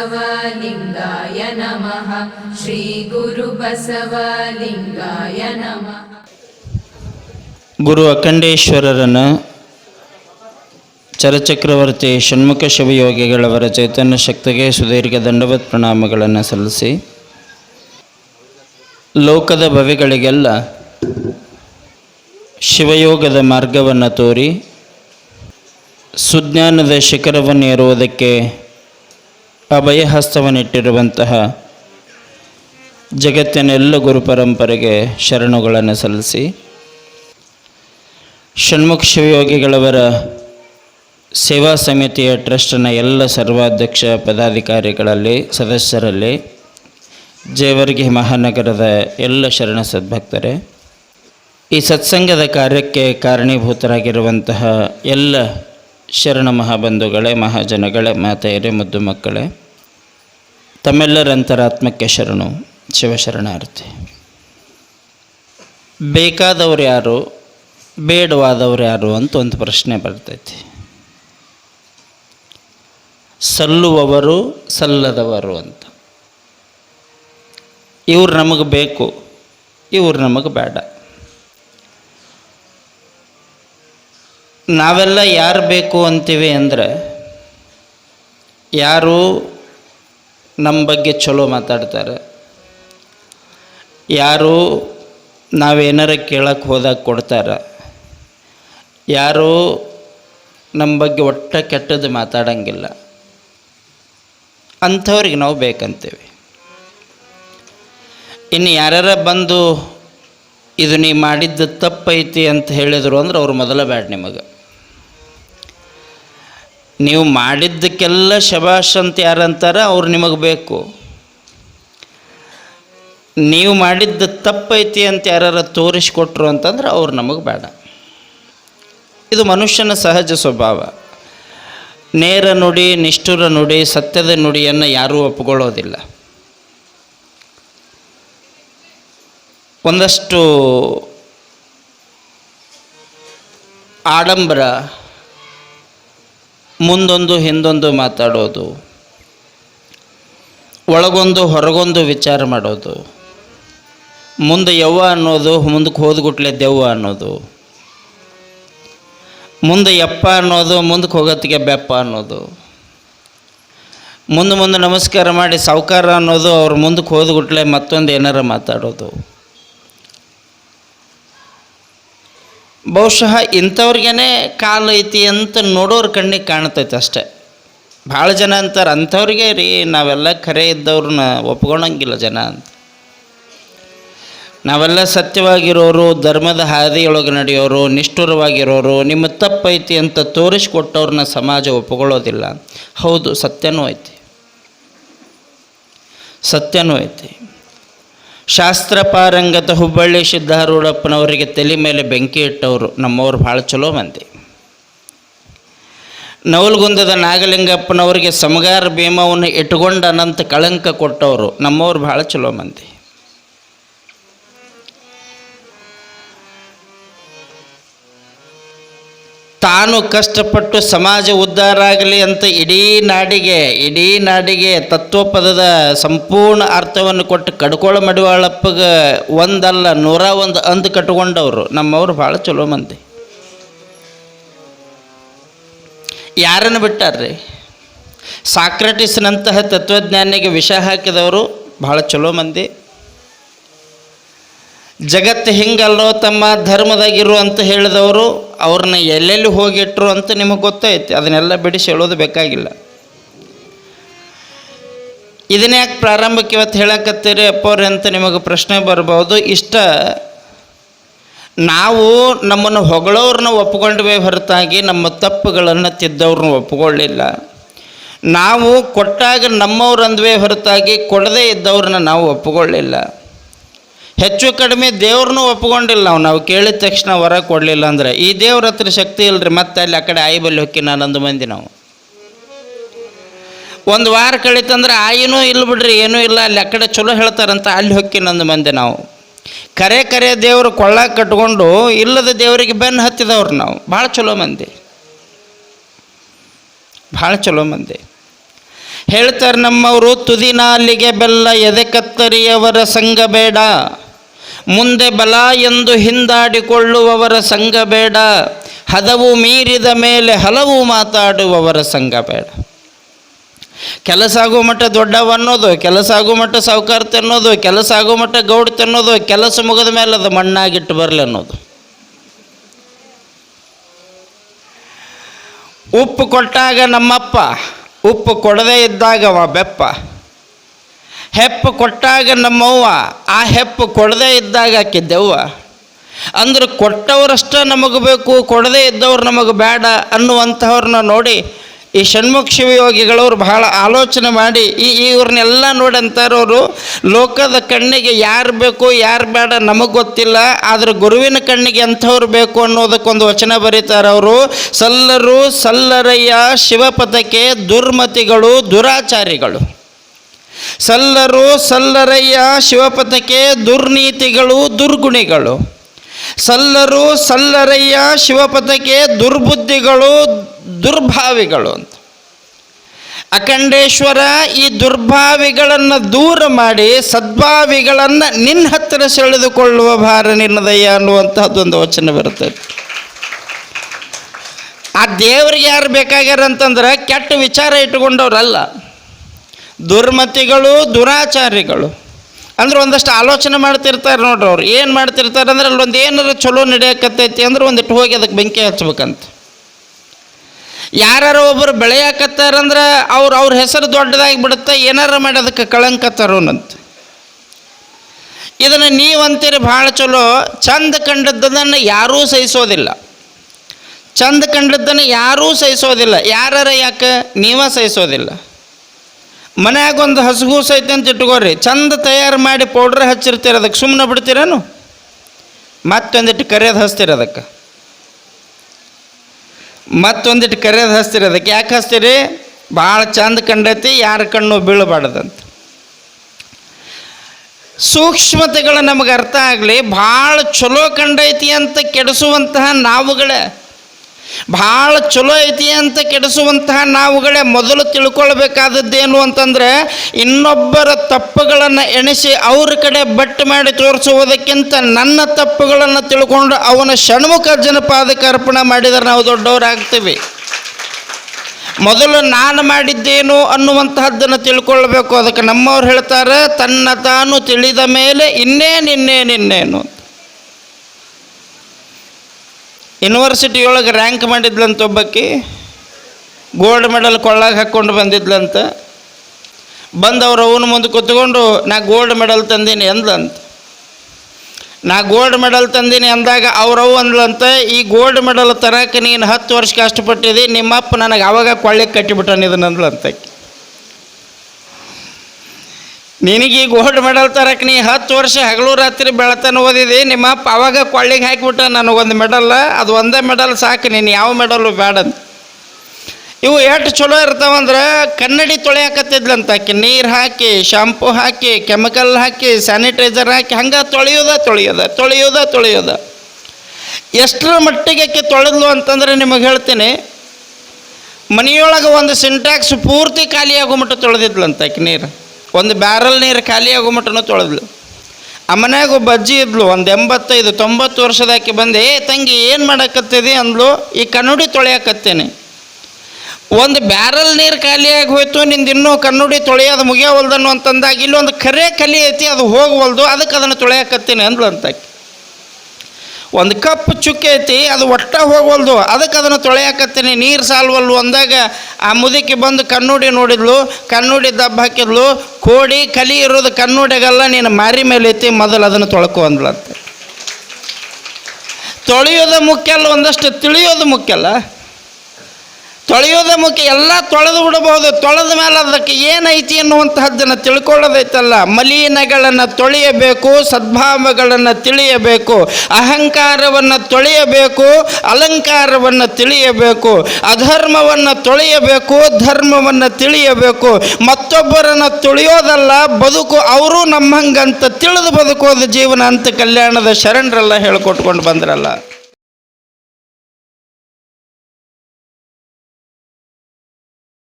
श्रीगुरुबसवलिङ्गाय नमः श्रीगुरुबसवलिङ्गाय नमः ಗುರು ಅಖಂಡೇಶ್ವರರನ್ನು ಚರಚಕ್ರವರ್ತಿ ಷಣ್ಮುಖ ಶಿವಯೋಗಿಗಳವರ ಚೈತನ್ಯ ಶಕ್ತಿಗೆ ಸುದೀರ್ಘ ದಂಡವತ್ ಪ್ರಣಾಮಗಳನ್ನು ಸಲ್ಲಿಸಿ ಲೋಕದ ಭವಿಗಳಿಗೆಲ್ಲ ಶಿವಯೋಗದ ಮಾರ್ಗವನ್ನು ತೋರಿ ಸುಜ್ಞಾನದ ಶಿಖರವನ್ನು ಏರುವುದಕ್ಕೆ ಅಭಯಹಸ್ತವನ್ನಿಟ್ಟಿರುವಂತಹ ಜಗತ್ತಿನೆಲ್ಲ ಗುರು ಪರಂಪರೆಗೆ ಶರಣುಗಳನ್ನು ಸಲ್ಲಿಸಿ, ಷಣ್ಮುಖ ಶಿವಯೋಗಿಗಳವರ ಸೇವಾ ಸಮಿತಿಯ ಟ್ರಸ್ಟ್ನ ಎಲ್ಲ ಸರ್ವಾಧ್ಯಕ್ಷ ಪದಾಧಿಕಾರಿಗಳಲ್ಲಿ, ಸದಸ್ಯರಲ್ಲಿ, ಜೇವರ್ಗಿ ಮಹಾನಗರದ ಎಲ್ಲ ಶರಣ ಸದ್ಭಕ್ತರೇ, ಈ ಸತ್ಸಂಗದ ಕಾರ್ಯಕ್ಕೆ ಕಾರಣೀಭೂತರಾಗಿರುವಂತಹ ಎಲ್ಲ ಶರಣ ಮಹಾಬಂಧುಗಳೇ, ಮಹಾಜನಗಳೇ, ಮಾತೆಯರೇ, ಮುದ್ದು ಮಕ್ಕಳೇ, ತಮ್ಮೆಲ್ಲರ ಅಂತರಾತ್ಮಕ್ಕೆ ಶರಣು, ಶಿವಶರಣಾರ್ಥಿ. ಬೇಕಾದವರು ಯಾರು, ಬೇಡವಾದವ್ರು ಯಾರು ಅಂತ ಒಂದು ಪ್ರಶ್ನೆ ಬರ್ತೈತಿ. ಸಲ್ಲುವವರು ಸಲ್ಲದವರು ಅಂತ. ಇವ್ರು ನಮಗೆ ಬೇಕು, ಇವ್ರು ನಮಗೆ ಬೇಡ. ನಾವೆಲ್ಲ ಯಾರು ಬೇಕು ಅಂತೀವಿ ಅಂದರೆ ಯಾರು ನಮ್ಮ ಬಗ್ಗೆ ಚಲೋ ಮಾತಾಡ್ತಾರೆ. ಯಾರು ನಾವೇನಾರ ಕೇಳಕ್ಕೆ ಹೋದಾಗ ಕೊಡ್ತಾರೆ. ಯಾರು ನಮ್ಮ ಬಗ್ಗೆ ಒಟ್ಟ ಕೆಟ್ಟದ್ದು ಮಾತಾಡಂಗಿಲ್ಲ. ಅಂಥವ್ರಿಗೆ ನಾವು ಬೇಕಂತೇವೆ. ಇನ್ನು ಯಾರ್ಯಾರ ಬಂದು, ಇದು ನೀ ಮಾಡಿದ್ದು ತಪ್ಪೈತಿ ಅಂತ ಹೇಳಿದರು ಅಂದ್ರೆ ಅವ್ರು ಮೊದಲ ಬ್ಯಾಡ್ ನಿಮಗೆ. ನೀವು ಮಾಡಿದ್ದಕ್ಕೆಲ್ಲ ಶಬಾಷ್ ಅಂತ ಯಾರಂತಾರ ಅವ್ರು ನಿಮಗೆ ಬೇಕು. ನೀವು ಮಾಡಿದ್ದ ತಪ್ಪೈತಿ ಅಂತ ಯಾರು ತೋರಿಸ್ಕೊಟ್ರು ಅಂತಂದ್ರೆ ಅವ್ರು ನಮಗೆ ಬೇಡ. ಇದು ಮನುಷ್ಯನ ಸಹಜ ಸ್ವಭಾವ. ನೇರ ನುಡಿ, ನಿಷ್ಠುರ ನುಡಿ, ಸತ್ಯದ ನುಡಿಯನ್ನು ಯಾರೂ ಒಪ್ಕೊಳ್ಳೋದಿಲ್ಲ. ಒಂದಷ್ಟು ಆಡಂಬರ ಮುಂದೊಂದು ಹಿಂದೊಂದು ಮಾತಾಡೋದು. ಒಳಗೊಂದು ಹೊರಗೊಂದು ವಿಚಾರ ಮಾಡೋದು. ಮುಂದೆ ಯವ್ವ ಅನ್ನೋದು, ಮುಂದಕ್ಕೆ ಹೋದ್ಗುಟ್ಲೆ ದೆವ್ವ ಅನ್ನೋದು. ಮುಂದೆ ಯಪ್ಪ ಅನ್ನೋದು, ಮುಂದಕ್ಕೆ ಹೋಗೋತ್ತಿಗೆ ಬೆಪ್ಪ ಅನ್ನೋದು. ಮುಂದೆ ಮುಂದೆ ನಮಸ್ಕಾರ ಮಾಡಿ ಸಾವುಕಾರ ಅನ್ನೋದು, ಅವ್ರು ಮುಂದಕ್ಕೆ ಹೋದ್ಗುಟ್ಲೆ ಮತ್ತೊಂದು ಏನಾರ ಮಾತಾಡೋದು. ಬಹುಶಃ ಇಂಥವ್ರಿಗೇ ಕಾಲು ಐತಿ ಅಂತ ನೋಡೋರ ಕಣ್ಣಿಗೆ ಕಾಣ್ತೈತೆ ಅಷ್ಟೆ. ಭಾಳ ಜನ ಅಂತಾರೆ, ಅಂಥವ್ರಿಗೆ ರೀ ನಾವೆಲ್ಲ ಖರೆ ಇದ್ದವ್ರನ್ನ ಒಪ್ಕೊಳಂಗಿಲ್ಲ ಜನ ಅಂತ. ನಾವೆಲ್ಲ ಸತ್ಯವಾಗಿರೋರು, ಧರ್ಮದ ಹಾದಿಯೊಳಗೆ ನಡೆಯೋರು, ನಿಷ್ಠುರವಾಗಿರೋರು, ನಿಮ್ಮ ತಪ್ಪೈತಿ ಅಂತ ತೋರಿಸ್ಕೊಟ್ಟವ್ರನ್ನ ಸಮಾಜ ಒಪ್ಕೊಳ್ಳೋದಿಲ್ಲ. ಹೌದು, ಸತ್ಯನೂ ಐತಿ. ಸತ್ಯನೂ ಐತಿ. ಶಾಸ್ತ್ರ ಪಾರಂಗತ ಹುಬ್ಬಳ್ಳಿ ಸಿದ್ಧಾರೂಢಪ್ಪನವರಿಗೆ ತಲೆ ಮೇಲೆ ಬೆಂಕಿ ಇಟ್ಟವರು ನಮ್ಮವ್ರು ಭಾಳ ಚಲೋ ಮಂದಿ. ನವಲ್ಗುಂದದ ನಾಗಲಿಂಗಪ್ಪನವರಿಗೆ ಸಮಗಾರ ಭೀಮವನ್ನು ಇಟ್ಕೊಂಡು ಅನಂತ ಕಳಂಕ ಕೊಟ್ಟವರು ನಮ್ಮವ್ರು ಭಾಳ ಚಲೋ ಮಂದಿ. ತಾನು ಕಷ್ಟಪಟ್ಟು ಸಮಾಜ ಉದ್ಧಾರ ಆಗಲಿ ಅಂತ ಇಡೀ ನಾಡಿಗೆ ಇಡೀ ನಾಡಿಗೆ ತತ್ವಪದದ ಸಂಪೂರ್ಣ ಅರ್ಥವನ್ನು ಕೊಟ್ಟು ಕಡ್ಕೊಳ ಮಡಿವಾಳಪ್ಪಗೆ ಒಂದಲ್ಲ, ನೂರ ಒಂದು ಅಂದು ಕಟ್ಕೊಂಡವರು. ನಮ್ಮವ್ರು ಭಾಳ ಚಲೋ ಮಂದಿ. ಯಾರನ್ನು ಬಿಟ್ಟಾರ್ರಿ? ಸಾಕ್ರಟಿಸ್ನಂತಹ ತತ್ವಜ್ಞಾನಿಗೆ ವಿಷ ಹಾಕಿದವರು ಭಾಳ ಚಲೋ ಮಂದಿ. ಜಗತ್ತು ಹಿಂಗಲ್ಲೋ ತಮ್ಮ ಧರ್ಮದಾಗಿರು ಅಂತ ಹೇಳಿದವರು ಅವ್ರನ್ನ ಎಲ್ಲೆಲ್ಲಿ ಹೋಗಿಟ್ರು ಅಂತ ನಿಮಗೆ ಗೊತ್ತೈತಿ. ಅದನ್ನೆಲ್ಲ ಬಿಡಿಸಿ ಹೇಳೋದು ಬೇಕಾಗಿಲ್ಲ. ಇದನ್ನ ಯಾಕೆ ಪ್ರಾರಂಭಕ್ಕೆ ಇವತ್ತು ಹೇಳಕತ್ತೀರಿ ಅಪ್ಪವ್ರೆ ಅಂತ ನಿಮಗೆ ಪ್ರಶ್ನೆ ಬರ್ಬೋದು. ಇಷ್ಟ, ನಾವು ನಮ್ಮನ್ನು ಹೊಗಳವ್ರನ್ನ ಒಪ್ಕೊಂಡ್ವೇ ಹೊರತಾಗಿ ನಮ್ಮ ತಪ್ಪುಗಳನ್ನು ತಿದ್ದವ್ರನ್ನ ಒಪ್ಕೊಳ್ಳಿಲ್ಲ. ನಾವು ಕೊಟ್ಟಾಗ ನಮ್ಮವ್ರು ಅಂದ್ವೇ ಹೊರತಾಗಿ ಕೊಡದೇ ಇದ್ದವ್ರನ್ನ ನಾವು ಒಪ್ಕೊಳ್ಳಿಲ್ಲ. ಹೆಚ್ಚು ಕಡಿಮೆ ದೇವ್ರನ್ನೂ ಒಪ್ಕೊಂಡಿಲ್ಲ ನಾವು ನಾವು ಕೇಳಿದ ತಕ್ಷಣ ವರ ಕೊಡಲಿಲ್ಲ ಅಂದರೆ, ಈ ದೇವ್ರ ಹತ್ರ ಶಕ್ತಿ ಇಲ್ಲರಿ ಮತ್ತೆ ಅಲ್ಲಿ ಆ ಕಡೆ ಆಯಿ ಬಲ್ಲಿ ಹೊಕ್ಕಿ ನಾನೊಂದು ಮಂದಿ ನಾವು. ಒಂದು ವಾರ ಕಳೀತಂದ್ರೆ ಆಯಿನೂ ಇಲ್ಲ ಬಿಡ್ರಿ, ಏನೂ ಇಲ್ಲ, ಅಲ್ಲಿ ಆ ಕಡೆ ಚಲೋ ಹೇಳ್ತಾರಂತ, ಅಲ್ಲಿ ಹೊಕ್ಕಿ ನಂದು ಮಂದಿ ನಾವು. ಕರೆ ಕರೆ ದೇವರು ಕೊಳ್ಳ ಕಟ್ಕೊಂಡು, ಇಲ್ಲದ ದೇವರಿಗೆ ಬೆನ್ನು ಹತ್ತಿದವ್ರು ನಾವು. ಭಾಳ ಚಲೋ ಮಂದಿ. ಭಾಳ ಚಲೋ ಮಂದಿ. ಹೇಳ್ತಾರೆ ನಮ್ಮವರು, ತುದಿನಾಲಿಗೆ ಬೆಲ್ಲ ಎದೆ ಕತ್ತರಿಯವರ ಸಂಘ ಬೇಡ. ಮುಂದೆ ಬಲ ಎಂದು ಹಿಂದಾಡಿಕೊಳ್ಳುವವರ ಸಂಘ ಬೇಡ. ಹದವು ಮೀರಿದ ಮೇಲೆ ಹಲವು ಮಾತಾಡುವವರ ಸಂಘ ಬೇಡ. ಕೆಲಸ ಆಗೋ ಮಟ್ಟ ದೊಡ್ಡವ ಅನ್ನೋದು, ಕೆಲಸ ಆಗೋ ಮಟ್ಟ ಸಾವುಕಾರತೆ ಅನ್ನೋದು, ಕೆಲಸ ಆಗೋ ಮಟ್ಟ ಗೌಡತೆ ಅನ್ನೋದು, ಕೆಲಸ ಮುಗಿದ ಮೇಲೆ ಅದು ಮಣ್ಣಾಗಿಟ್ಟು ಬರಲಿ ಅನ್ನೋದು. ಉಪ್ಪು ಕೊಟ್ಟಾಗ ನಮ್ಮಪ್ಪ, ಉಪ್ಪು ಕೊಡದೇ ಇದ್ದಾಗ ಅವ ಬೆಪ್ಪ. ಹೆಪ್ಪು ಕೊಟ್ಟಾಗ ನಮ್ಮವ್ವ, ಆ ಹೆಪ್ಪು ಕೊಡದೇ ಇದ್ದಾಗ ಹಾಕಿದ್ದೆವ್ವ ದೆವ್ವ. ಅಂದ್ರೆ ಕೊಟ್ಟವರಷ್ಟೇ ನಮಗೆ ಬೇಕು, ಕೊಡದೇ ಇದ್ದವ್ರು ನಮಗೆ ಬೇಡ ಅನ್ನುವಂಥವ್ರನ್ನ ನೋಡಿ ಈ ಷಣ್ಮುಖ ಶಿವಯೋಗಿಗಳವ್ರು ಬಹಳ ಆಲೋಚನೆ ಮಾಡಿ, ಈ ಇವ್ರನ್ನೆಲ್ಲ ನೋಡಿ ಅಂತಾರವರು, ಲೋಕದ ಕಣ್ಣಿಗೆ ಯಾರು ಬೇಕು, ಯಾರು ಬೇಡ ನಮಗೆ ಗೊತ್ತಿಲ್ಲ, ಆದರೆ ಗುರುವಿನ ಕಣ್ಣಿಗೆ ಎಂಥವ್ರು ಬೇಕು ಅನ್ನೋದಕ್ಕೊಂದು ವಚನ ಬರೀತಾರೆ ಅವರು ಸಲ್ಲರು ಸಲ್ಲರಯ್ಯ ಶಿವಪಥಕ್ಕೆ ದುರ್ಮತಿಗಳು ದುರಾಚಾರಿಗಳು. ಸಲ್ಲರು ಸಲ್ಲರಯ್ಯ ಶಿವಪಥಕ್ಕೆ ದುರ್ನೀತಿಗಳು ದುರ್ಗುಣಿಗಳು. ಸಲ್ಲರು ಸಲ್ಲರಯ್ಯ ಶಿವಪತಕೆ ದುರ್ಬುದ್ಧಿಗಳು ದುರ್ಭಾವಿಗಳು ಅಂತ. ಅಖಂಡೇಶ್ವರ ಈ ದುರ್ಭಾವಿಗಳನ್ನು ದೂರ ಮಾಡಿ ಸದ್ಭಾವಿಗಳನ್ನು ನಿನ್ನ ಹತ್ತಿರ ಸೆಳೆದುಕೊಳ್ಳುವ ಭಾರ ನಿನ್ನದಯ್ಯ ಅನ್ನುವಂಥದ್ದೊಂದು ವಚನ ಬರುತ್ತೆ. ಆ ದೇವ್ರಿಗೆ ಯಾರು ಬೇಕಾಗ್ಯಾರ ಅಂತಂದ್ರೆ ಕೆಟ್ಟ ವಿಚಾರ ಇಟ್ಕೊಂಡವ್ರಲ್ಲ ದುರ್ಮತಿಗಳು, ದುರಾಚಾರಿಗಳು. ಅಂದ್ರೆ ಒಂದಷ್ಟು ಆಲೋಚನೆ ಮಾಡ್ತಿರ್ತಾರೆ ನೋಡ್ರಿ ಅವ್ರು. ಏನು ಮಾಡ್ತಿರ್ತಾರೆ ಅಂದ್ರೆ ಅಲ್ಲೊಂದು ಏನಾರು ಚಲೋ ನಡೆಯಕತ್ತೈತಿ ಅಂದ್ರೆ ಒಂದಿಟ್ಟು ಹೋಗಿ ಅದಕ್ಕೆ ಬೆಂಕಿ ಹಚ್ಬೇಕಂತ. ಯಾರು ಒಬ್ಬರು ಬೆಳೆಯಕತ್ತಾರಂದ್ರೆ ಅವ್ರು ಅವ್ರ ಹೆಸರು ದೊಡ್ಡದಾಗಿ ಬಿಡುತ್ತೆ, ಏನಾರ ಮಾಡಿ ಅದಕ್ಕೆ ಕಳಂಕತ್ತಾರೋನಂತ ತರೋನಂತ. ಇದನ್ನು ನೀವಂತೀರಿ ಭಾಳ ಚಲೋ. ಚಂದ ಕಂಡದ್ದನ್ನು ಯಾರೂ ಸಹಿಸೋದಿಲ್ಲ. ಚಂದ ಕಂಡದ್ದನ್ನು ಯಾರೂ ಸಹಿಸೋದಿಲ್ಲ. ಯಾರ ಯಾಕೆ? ನೀವ ಸಹಿಸೋದಿಲ್ಲ. ಮನ್ಯಾಗ ಒಂದು ಹಸುಗೂಸ ಐತೆ ಅಂತ ಇಟ್ಕೋರಿ ಚಂದ ತಯಾರು ಮಾಡಿ ಪೌಡ್ರ್ ಹಚ್ಚಿರ್ತೀರ ಅದಕ್ಕೆ ಸುಮ್ಮನೆ ಬಿಡ್ತೀರೇನು? ಮತ್ತೊಂದಿಟ್ಟು ಕರೆಯೋದು ಹಚ್ತೀರಿ ಅದಕ್ಕೆ? ಮತ್ತೊಂದಿಟ್ಟು ಕರೆಯೋದು ಹಚ್ತೀರಿ ಅದಕ್ಕೆ? ಯಾಕೆ ಹಚ್ತೀರಿ? ಭಾಳ ಚಂದ ಕಂಡೈತಿ, ಯಾರ ಕಣ್ಣು ಬೀಳಬಾರ್ದಂತ. ಸೂಕ್ಷ್ಮತೆಗಳು ನಮಗೆ ಅರ್ಥ ಆಗಲಿ ಭಾಳ ಚಲೋ ಕಂಡೈತಿ ಅಂತ ಕೆಡಿಸುವಂತಹ ನಾವುಗಳೇ. ಭಾಳ ಚಲೋ ಐತಿ ಅಂತ ಕೆಡಿಸುವಂತಹ ನಾವುಗಳೇ ಮೊದಲು ತಿಳ್ಕೊಳ್ಬೇಕಾದದ್ದೇನು ಅಂತಂದರೆ ಇನ್ನೊಬ್ಬರ ತಪ್ಪುಗಳನ್ನು ಎಣಿಸಿ ಅವ್ರ ಕಡೆ ಬಟ್ಟು ಮಾಡಿ ತೋರಿಸುವುದಕ್ಕಿಂತ ನನ್ನ ತಪ್ಪುಗಳನ್ನು ತಿಳ್ಕೊಂಡು ಅವನ ಷಣ್ಮುಖ ಜನಪಾದಕ್ಕೆ ಅರ್ಪಣೆ ಮಾಡಿದರೆ ನಾವು ದೊಡ್ಡವರಾಗ್ತೀವಿ. ಮೊದಲು ನಾನು ಮಾಡಿದ್ದೇನು ಅನ್ನುವಂತಹದ್ದನ್ನು ತಿಳ್ಕೊಳ್ಬೇಕು. ಅದಕ್ಕೆ ನಮ್ಮವ್ರು ಹೇಳ್ತಾರೆ, ತನ್ನ ತಾನು ತಿಳಿದ ಮೇಲೆ ಇನ್ನೇನಿನ್ನೇನಿನ್ನೇನು ಅಂತ ಯೂನಿವರ್ಸಿಟಿಯೊಳಗೆ ರ್ಯಾಂಕ್ ಮಾಡಿದ್ಲಂತ ಒಬ್ಬಕ್ಕೆ ಗೋಲ್ಡ್ ಮೆಡಲ್ ಕೊಳ್ಳಾಗ ಹಾಕ್ಕೊಂಡು ಬಂದಿದ್ಲಂತ ಬಂದವರು ಅವನ ಮುಂದೆ ಕೂತ್ಕೊಂಡು, ನಾ ಗೋಲ್ಡ್ ಮೆಡಲ್ ತಂದೀನಿ ಅಂದ್ಲಂತ ನಾ ಗೋಲ್ಡ್ ಮೆಡಲ್ ತಂದೀನಿ ಅಂದಾಗ ಅವ್ರವು ಅಂದ್ಲಂತ, ಈ ಗೋಲ್ಡ್ ಮೆಡಲ್ ತರಕ್ಕೆ ನೀನು ಹತ್ತು ವರ್ಷ ಕಷ್ಟಪಟ್ಟಿದ್ದಿ ನಿಮ್ಮಪ್ಪ ನನಗೆ ಅವಾಗ ಕೊಳ್ಳಿಗೆ ಕಟ್ಟಿಬಿಟ್ಟಾನ ಇದನ್ನ. ನಿನಗೆ ಈ ಗೋಲ್ಡ್ ಮೆಡಲ್ ತರಕ್ಕೆ ನೀ ಹತ್ತು ವರ್ಷ ಹಗಲು ರಾತ್ರಿ ಬೆಳತನ ಓದಿದೆ, ನಿಮ್ಮ ಅಪ್ಪ ಅವಾಗ ಕೊಳ್ಳಿಗೆ ಹಾಕಿಬಿಟ್ಟ ನನಗೊಂದು ಮೆಡಲ್, ಅದು ಒಂದೇ ಮೆಡಲ್ ಸಾಕು, ನೀನು ಯಾವ ಮೆಡಲು ಬೇಡ ಇವು ಎಷ್ಟು ಚಲೋ ಇರ್ತಾವಂದ್ರೆ ಕನ್ನಡಿ ತೊಳೆಯಾಕತ್ತಿದ್ಲಂತ ನೀರು ಹಾಕಿ, ಶಾಂಪು ಹಾಕಿ, ಕೆಮಿಕಲ್ ಹಾಕಿ, ಸ್ಯಾನಿಟೈಸರ್ ಹಾಕಿ, ಹಂಗೆ ತೊಳೆಯೋದ ತೊಳೆಯೋದ ತೊಳೆಯೋದ ತೊಳೆಯೋದ. ಎಷ್ಟರ ಮಟ್ಟಿಗೆ ಆಕೆ ತೊಳೆದ್ಲು ಅಂತಂದ್ರೆ ನಿಮಗೆ ಹೇಳ್ತೀನಿ, ಮನೆಯೊಳಗೆ ಒಂದು ಸಿಂಟ್ಯಾಕ್ಸ್ ಪೂರ್ತಿ ಖಾಲಿಯಾಗೋ ಮಟ್ಟ ತೊಳೆದಿದ್ಲಂತ ನೀರು. ಒಂದು ಬ್ಯಾರಲ್ ನೀರು ಖಾಲಿಯಾಗೋ ಮಟ್ಟನ ಮಟ್ಟನೂ ತೊಳೆದ್ಲು. ಆ ಮನ್ಯಾಗ ಒಬ್ಬ ಅಜ್ಜಿ ಇದ್ಲು, ಒಂದು ಎಂಬತ್ತೈದು, ತೊಂಬತ್ತು ವರ್ಷದಾಕಿ ಬಂದೆ, ಏ ತಂಗಿ, ಏನು ಮಾಡಕತ್ತಿದಿ? ಅಂದ್ಲು, ಈ ಕನ್ನಡಿ ತೊಳೆಯಕತ್ತೇನೆ. ಒಂದು ಬ್ಯಾರಲ್ ನೀರು ಖಾಲಿಯಾಗಿ ಹೋಯ್ತು, ನಿಂದು ಇನ್ನೂ ಕನ್ನಡಿ ತೊಳೆಯೋದು ಮುಗಿಯವಲ್ದನ್ನು, ಅಂತಂದಾಗ, ಇಲ್ಲೊಂದು ಕರೆ ಕಲಿ ಐತಿ, ಅದು ಹೋಗವಲ್ದು, ಅದಕ್ಕೆ ಅದನ್ನು ತೊಳೆಯಕತ್ತೇನೆ, ಅಂದ್ಲು ಅಂತ ಆಕಿ. ಒಂದು ಕಪ್ ಚುಕ್ಕಿ ಐತಿ ಅದು ಒಟ್ಟ ಹೋಗವಲ್ದು ಅದಕ್ಕೆ ಅದನ್ನು ತೊಳೆಯಾಕತ್ತೀನಿ. ನೀರು ಸಾಲ್ವಲ್ಲು ಅಂದಾಗ ಆ ಮುದುಕಿ ಬಂದು ಕಣ್ಣುಡಿ ನೋಡಿದ್ಲು, ಕಣ್ಣುಡಿ ದಬ್ಬ ಹಾಕಿದ್ಲು. ಕೋಡಿ ಕಲಿ ಇರೋದು ಕಣ್ಣುಡಿಗೆಲ್ಲ, ನೀನು ಮಾರಿ ಮೇಲೆ ಐತಿ ಮೊದಲು ಅದನ್ನು ತೊಳ್ಕೊ ಅಂದ್ಲಂತೆ. ತೊಳೆಯೋದು ಮುಖ್ಯ ಅಲ್ಲ, ಒಂದಷ್ಟು ತಿಳಿಯೋದು ಮುಖ್ಯ ಅಲ್ಲ. ತೊಳೆಯೋದೇ ಮುಖ್ಯ, ಎಲ್ಲ ತೊಳೆದು ಬಿಡಬಹುದು. ತೊಳೆದ ಮೇಲೆ ಅದಕ್ಕೆ ಏನೈತಿ ಅನ್ನುವಂತಹದ್ದನ್ನು ತಿಳ್ಕೊಳ್ಳೋದೈತಲ್ಲ. ಮಲೀನಗಳನ್ನು ತೊಳೆಯಬೇಕು, ಸದ್ಭಾವಗಳನ್ನು ತಿಳಿಯಬೇಕು, ಅಹಂಕಾರವನ್ನು ತೊಳೆಯಬೇಕು, ಅಲಂಕಾರವನ್ನು ತಿಳಿಯಬೇಕು, ಅಧರ್ಮವನ್ನು ತೊಳೆಯಬೇಕು, ಧರ್ಮವನ್ನು ತಿಳಿಯಬೇಕು. ಮತ್ತೊಬ್ಬರನ್ನು ತುಳಿಯೋದಲ್ಲ, ಬದುಕು ಅವರು ನಮ್ಮಂಗಂತ ತಿಳಿದು ಬದುಕೋದು ಜೀವನ ಅಂತ ಕಲ್ಯಾಣದ ಶರಣರೆಲ್ಲ ಹೇಳ್ಕೊಟ್ಕೊಂಡು ಬಂದ್ರಲ್ಲ.